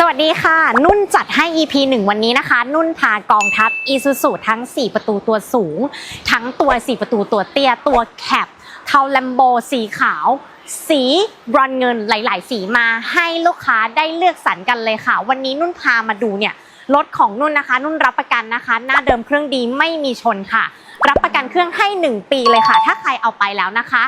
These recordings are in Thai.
สวัสดีค่ะ นุ่นจัดให้ EP 1 วันนี้นะคะ นุ่นพากองทัพ Isuzu ทั้ง 4 ประตูตัวสูง ทั้งตัว 4 ประตูตัวเตี้ย ตัวแคปเทาแลมโบสีขาว สีบรอนเงินหลาย ๆ สีมาให้ลูกค้าได้เลือกสรรกันเลยค่ะ วันนี้นุ่นพามาดูเนี่ยรถของนุ่นนะคะ นุ่นรับประกันนะคะ หน้าเดิมเครื่องดีไม่มีชนค่ะ รับประกันเครื่องให้ 1 ปีเลยค่ะ ถ้าใครเอาไปแล้วนะคะ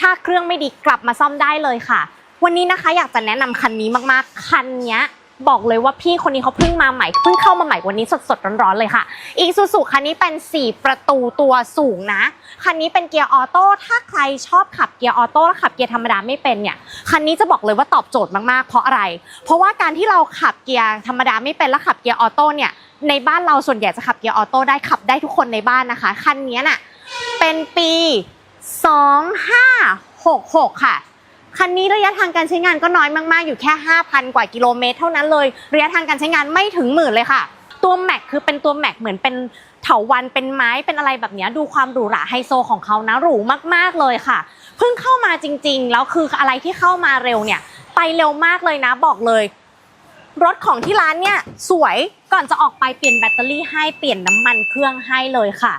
ถ้าเครื่องไม่ดีกลับมาซ่อมได้เลยค่ะ วันนี้นะคะอยากจะแนะนำคันนี้มากๆ คันเนี้ย บอกเลยว่าพี่คนนี้เขาเพิ่งมาใหม่เพิ่งเข้ามาใหม่วันนี้สดๆร้อนๆเลยค่ะอีซูซูคันนี้เป็น 4 ประตูตัวสูงนะคันนี้เป็นเกียร์ออโต้ถ้าใครชอบขับเกียร์ออโต้แล้วขับเกียร์ธรรมดาไม่เป็นเนี่ยคันนี้จะบอกเลยว่าตอบโจทย์มากๆ เพราะอะไร เพราะว่าการที่เราขับเกียร์ธรรมดาไม่เป็นแล้วขับเกียร์ออโต้เนี่ยในบ้านเราส่วนใหญ่จะขับเกียร์ออโต้ได้ขับได้ทุกคนในบ้านนะคะคันนี้น่ะเป็นปี 2566 ค่ะ คันนี้ระยะทางการใช้งานก็น้อยมากๆ อยู่แค่ 5,000 กว่ากิโลเมตรเท่านั้นเลย ระยะทางการใช้งานไม่ถึงหมื่นเลยค่ะ ตัวแม็กคือเป็นตัวแม็กเหมือนเป็นเถาวันเป็นไม้เป็นอะไรแบบเนี้ยดูความหรูหราไฮโซของเขานะหรูมากๆเลยค่ะ เพิ่งเข้ามาจริง ๆ แล้วคืออะไรที่เข้ามาเร็วเนี่ย ไปเร็วมากเลยนะบอกเลย รถของที่ร้านเนี่ยสวยก่อนจะออกไปเปลี่ยนแบตเตอรี่ให้เปลี่ยนน้ำมันเครื่องให้เลยค่ะ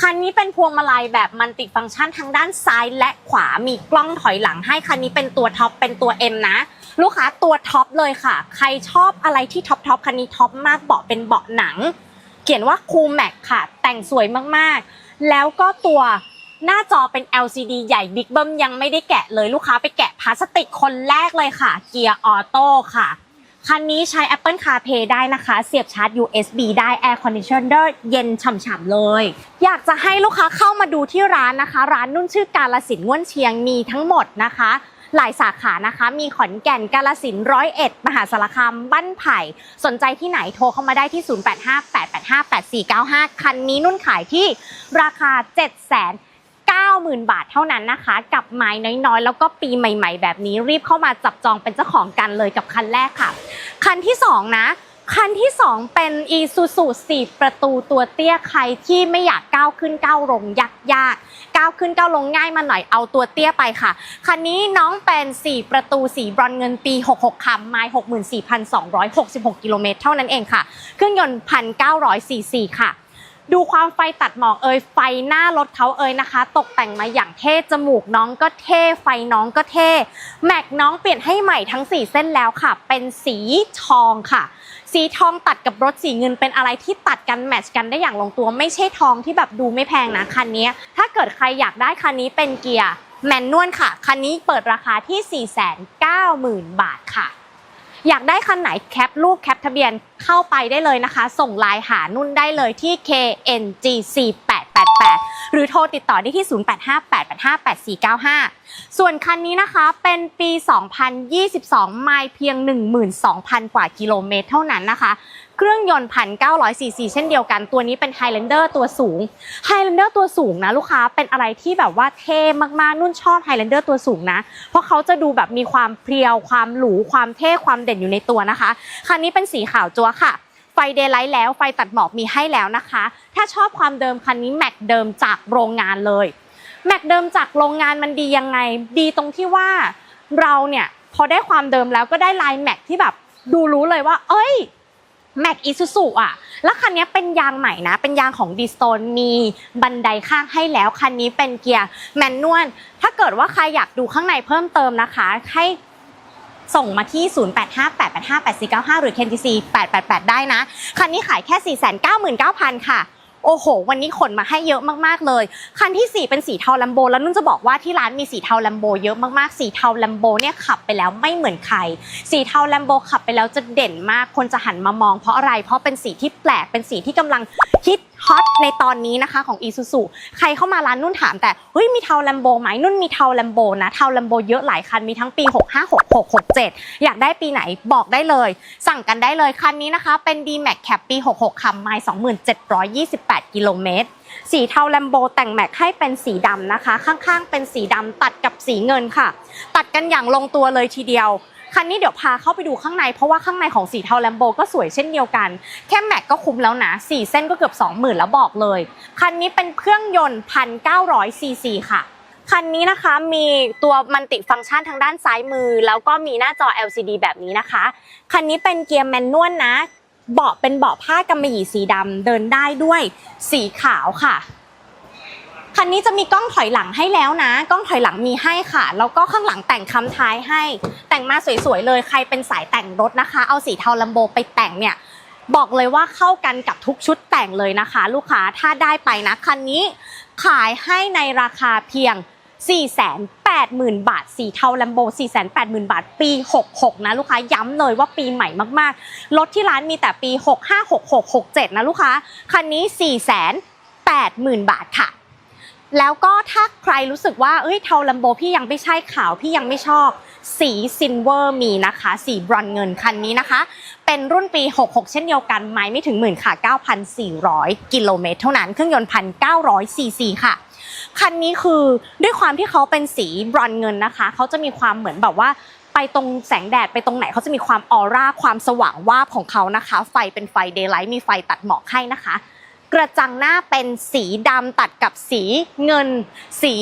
คันนี้เป็นพวงมาลัยแบบมันติฟังก์ชันทั้งด้านซ้ายและขวามีกล้องถอยหลังให้คันนี้เป็นตัวท็อปเป็นตัว M นะ ลูกค้าตัวท็อปเลยค่ะ ใครชอบอะไรที่ท็อปท็อปคันนี้ท็อปมากเบาะเป็นเบาะหนัง เขียนว่าคูแม็กค่ะ แต่งสวยมากๆ แล้วก็ตัวหน้าจอเป็น LCD ใหญ่บิ๊กเบิ้มยังไม่ได้แกะเลยลูกค้าไปแกะพลาสติกคนแรกเลยค่ะ เกียร์ออโต้ค่ะ คันนี้ใช้ Apple CarPlay ได้นะคะ เสียบชาร์จ USB ได้ Air Conditioner เย็นฉ่ำๆเลย อยากจะให้ลูกค้าเข้ามาดูที่ร้านนะคะ ร้านนุ่นชื่อกาลสินง่วนเชียงมีทั้งหมดนะคะ หลายสาขานะคะ มีขอนแก่นกาลสินร้อยเอ็ดมหาสารคามบ้านไผ่ สนใจที่ไหนโทรเข้ามาได้ที่ 0858858495 คันนี้นุ่นขายที่ราคา 7 0 0 0 0 90,000 บาทเท่านั้นนะคะ กับไม้น้อยๆ แล้วก็ปีใหม่ ๆ แบบนี้รีบเข้ามาจับจองเป็นเจ้าของกันเลยกับคันแรกค่ะ คันที่ 2 นะคันที่ 2 เป็น Isuzu 4ประตูตัวเตี้ยใครที่ไม่อยากก้าวขึ้นก้าวลงยากยากก้าวขึ้นก้าวลงง่ายมาหน่อยเอาตัวเตี้ยไปค่ะ คันนี้น้องเป็น 4 ประตูสีบรอนเงินปี 66ค่ะไมล์64,266 กิโลเมตรเท่านั้นเองค่ะ เครื่องยนต์1,900ซีซีค่ะ ดูความไฟตัดหมอกเอ่ยไฟหน้ารถเขาเอ่ยนะคะ ตกแต่งมาอย่างเท่จมูกน้องก็เท่ไฟน้องก็เท่แม็กน้องเปลี่ยนให้ใหม่ทั้ง 4 เส้นแล้วค่ะ เป็นสีทองค่ะ สีทองตัดกับรถสีเงินเป็นอะไรที่ตัดกันแมทช์กันได้อย่างลงตัวไม่ใช่ทองที่แบบดูไม่แพงนะคันนี้ถ้าเกิดใครอยากได้คันนี้เป็นเกียร์แมนนวลค่ะ คันนี้เปิดราคาที่ 490,000 บาทค่ะ อยากได้คันไหนแคปรูปแคปทะเบียนเข้าไปได้เลยนะคะ ส่งไลน์หานุ่นได้เลยที่ KNGC888 หรือโทรติดต่อได้ที่ 0858858495 ส่วนคันนี้นะคะเป็นปี 2022 ไมล์เพียง 12,000 กว่ากิโลเมตรเท่านั้นนะคะ เครื่องยนต์1,900ซีซีเช่นเดียวกันตัวนี้เป็น Highlander ตัวสูง Highlander ตัวสูงนะลูกค้าเป็นอะไรที่แบบว่าเท่มากๆนุ่นชอบ Highlander ตัวสูงนะ เพราะเขาจะดูแบบมีความเพรียวความหรูความเท่ความเด่นอยู่ในตัวนะคะ คันนี้เป็นสีขาวจัวค่ะไฟเดย์ไลท์แล้วไฟตัดหมอกมีให้แล้วนะคะ ถ้าชอบความเดิมคันนี้แม็กเดิมจากโรงงานเลยแม็กเดิมจากโรงงานมันดียังไง ดีตรงที่ว่าเราเนี่ยพอได้ความเดิมแล้วก็ได้ลายแม็กที่แบบดูรู้เลยว่า เอ้ย แม็กอีซูซูอะ แล้วคันนี้เป็นยางใหม่นะ เป็นยางของดิสโตนมีบันไดข้างให้แล้ว คันนี้เป็นเกียร์แมนนวล ถ้าเกิดว่าใครอยากดูข้างในเพิ่มเติมนะคะ ให้ส่งมาที่ 0858858495 หรือ KTC 888 ได้นะ คันนี้ขายแค่ 499,000 ค่ะ โอ้โห วันนี้ขนมาให้เยอะมากๆเลย คันที่ 4 เป็นสีเทาลัมโบ แล้วนุ่นจะบอกว่าที่ร้านมีสีเทาลัมโบเยอะมากๆ สีเทาลัมโบเนี่ยขับไปแล้วไม่เหมือนใคร สีเทาลัมโบขับไปแล้วจะเด่นมาก คนจะหันมามองเพราะอะไร เพราะเป็นสีที่แปลก เป็นสีที่กำลังฮิต ฮอตในตอนนี้นะคะของ Isuzu ใครเข้ามาร้านนุ่นถามแต่เฮ้ยมีเทาลัมโบไหมนุ่นมีเทาลัมโบนะเทาลัมโบเยอะหลายคันมีทั้งปี 65 66 67 อยากได้ปีไหนบอกได้เลย สั่งกันได้เลยคันนี้นะคะ เป็น D-Max Cap ปี 66คันไมล์2728 กิโลเมตรสีเทาแลมโบแต่งแม็กให้เป็นสีดำนะคะ ข้างๆ เป็นสีดำตัดกับสีเงินค่ะ ตัดกันอย่างลงตัวเลยทีเดียว คันนี้เดี๋ยวพาเข้าไปดูข้างในเพราะว่าข้างในของสีเทาแลมโบก็สวยเช่นเดียวกัน แค่แม็กก็คุ้มแล้วนะ 4 เส้นก็เกือบ 20,000 แล้วบอกเลย คันนี้เป็นเครื่องยนต์ 1,900 ซีซีค่ะคันนี้นะคะมีตัวมันติฟังก์ชันทางด้านซ้ายมือ แล้วก็มีหน้าจอ LCD แบบนี้นะคะ คันนี้เป็นเกียร์แมนนวลนะ เบาะเป็นเบาะผ้ากำมะหยี่สีดำเดินได้ด้วยสีขาวค่ะ คันนี้จะมีกล้องถอยหลังให้แล้วนะ กล้องถอยหลังมีให้ค่ะ แล้วก็ข้างหลังแต่งคำท้ายให้ แต่งมาสวยๆเลย ใครเป็นสายแต่งรถนะคะ เอาสีเทาลัมโบไปแต่งเนี่ย บอกเลยว่าเข้ากันกับทุกชุดแต่งเลยนะคะ ลูกค้าถ้าได้ไปนะคันนี้ขายให้ในราคาเพียง 480,000 บาท สีเทาลัมโบ 480,000 บาท ปี 66 นะลูกค้าย้ำเลยว่าปีใหม่มากๆ รถที่ร้านมีแต่ปี 65 66 67 นะลูกค้า คันนี้ 480,000 บาทค่ะ แล้วก็ถ้าใครรู้สึกว่าเอ้ยเทาลัมโบพี่ยังไม่ใช่ขาวพี่ยังไม่ชอบ สีซินเวอร์มีนะคะ สีบรอนเงินคันนี้นะคะ เป็นรุ่นปี 66 เช่นเดียวกันไม่ไม่ถึงหมื่นค่ะ 9,400 กิโลเมตรเท่านั้นเครื่องยนต์1,900ซีซีค่ะคันนี้คือด้วยความที่เขาเป็นสีบรอนเงินนะคะ เขาจะมีความเหมือนแบบว่าไปตรงแสงแดดไปตรงไหนเขาจะมีความออร่าความสว่างวาบของเขานะคะ ไฟเป็นไฟเดย์ไลท์มีไฟตัดหมอกให้นะคะ กระจังหน้าเป็นสีดำตัดกับสีเงิน สี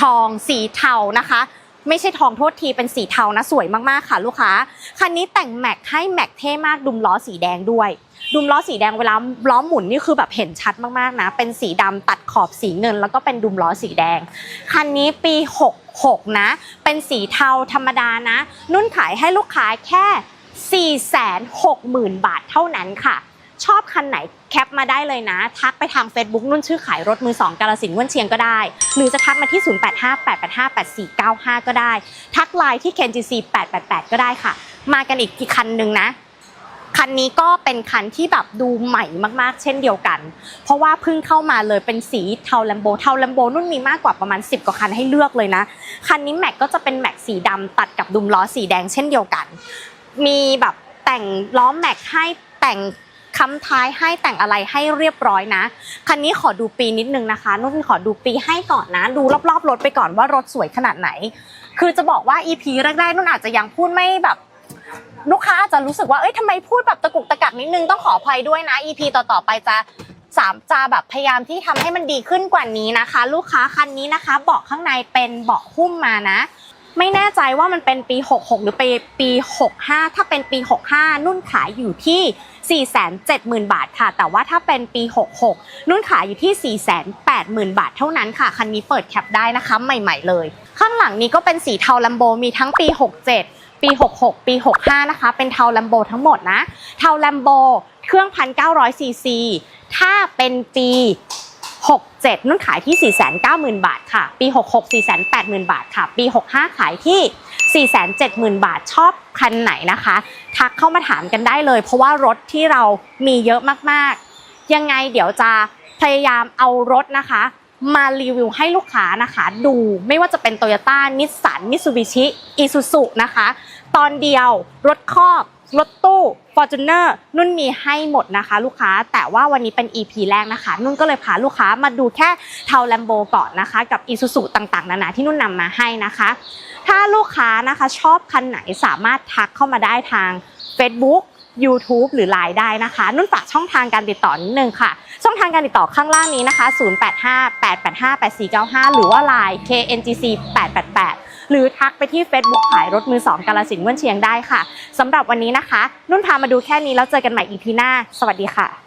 ทอง สีเทานะคะ ไม่ใช่ทองโทษทีเป็นสีเทานะสวยมากๆค่ะลูกค้าคันนี้แต่งแม็กให้แม็กเท่มากดุมล้อสีแดงด้วย ดุมล้อสีแดงเวลาล้อหมุนนี่คือแบบเห็นชัดมากๆนะ เป็นสีดำตัดขอบสีเงิน แล้วก็เป็นดุมล้อสีแดง คันนี้ปี 66 นะ เป็นสีเทาธรรมดานะ นุ่นขายให้ลูกค้าแค่460,000 บาทเท่านั้นค่ะ ชอบคันไหนแคปมาได้เลยนะ ทักไปทาง Facebook นุ่นชื่อขายรถมือ 2 กาลสินเว่นเชียงก็ได้ หรือจะทักมาที่ 0858858495 ก็ได้ ทักไลน์ที่ KNGC 888 ก็ได้ค่ะ มากันอีกกี่คันหนึ่งนะคันนี้ก็เป็นคันที่แบบดูใหม่มากๆ เช่นเดียวกัน เพราะว่าเพิ่งเข้ามาเลยเป็นสีเทาแลมโบ เทาแลมโบนุ่นมีมากกว่าประมาณ 10 กว่าคันให้เลือกเลยนะ คันนี้แม็กก็จะเป็นแม็กสีดำตัดกับดุมล้อสีแดงเช่นเดียวกัน มีแบบแต่งล้อแม็กให้แต่ง คำท้ายให้แต่งอะไรให้เรียบร้อยนะ คันนี้ขอดูปีนิดนึงนะคะ นุ่นขอดูปีให้ก่อนนะ ดูรอบๆรถไปก่อนว่ารถสวยขนาดไหน คือจะบอกว่า EP แรกๆนุ่นอาจจะยังพูดไม่แบบลูกค้าอาจจะรู้สึกว่า เอ้ยทำไมพูดแบบตะกุกตะกักนิดนึงต้องขออภัยด้วยนะ EP ต่อๆไปจะสามจะแบบพยายามที่ทำให้มันดีขึ้นกว่านี้นะคะ ลูกค้าคันนี้นะคะ เบาะข้างในเป็นเบาะหุ้มมานะ ไม่แน่ใจว่ามันเป็นปี 66 หรือปีปี 65 ถ้าเป็นปี 65 นุ่นขายอยู่ที่ 470,000 บาทค่ะ แต่ว่าถ้าเป็นปี 66 นุ่นขายอยู่ที่ 480,000 บาทเท่านั้นค่ะ คันนี้เปิดแคปได้นะคะ ใหม่ ๆ เลย ข้างหลังนี้ก็เป็นสีเทาลัมโบมีทั้งปี 67 ปี 66 ปี 65 นะคะ เป็นเทาลัมโบทั้งหมดนะ เทาลัมโบเครื่อง 1,900ซีซี ถ้าเป็นปี 67นุ่นขายที่ 490,000 บาทค่ะ ปี 66 480,000 บาทค่ะ ปี 65 ขายที่ 470,000 บาทชอบคันไหนนะคะ ทักเข้ามาถามกันได้เลย เพราะว่ารถที่เรามีเยอะมากๆ ยังไงเดี๋ยวจะพยายามเอารถนะคะ มารีวิวให้ลูกค้านะคะ ดูไม่ว่าจะเป็น Toyota นิสสันมิ t ซูบิชิอีซูซุนะคะ ตอนเดียวรถครอก รถตู้ Fortuner นุ่นมีให้หมดนะคะลูกค้า แต่ว่าวันนี้เป็น EP แรกนะคะ นุ่นก็เลยพาลูกค้ามาดูแค่เทาแลมโบก่อนนะคะ กับอีซูซุต่างๆ นานาที่นุ่นนำมาให้นะคะ ถ้าลูกค้านะคะชอบคันไหนสามารถทักเข้ามาได้ทาง Facebook YouTube หรือ Line ได้นะคะ นุ่นฝากช่องทางการติดต่อนิดนึงค่ะ ช่องทางการติดต่อข้างล่างนี้นะคะ 0858858495 หรือว่า Line KNGC 888 หรือทักไปที่ Facebook ขายรถมือสองกาลสินเว่นเชียงได้ค่ะสำหรับวันนี้นะคะ นุ่นพามาดูแค่นี้แล้วเจอกันใหม่อีพีหน้า สวัสดีค่ะ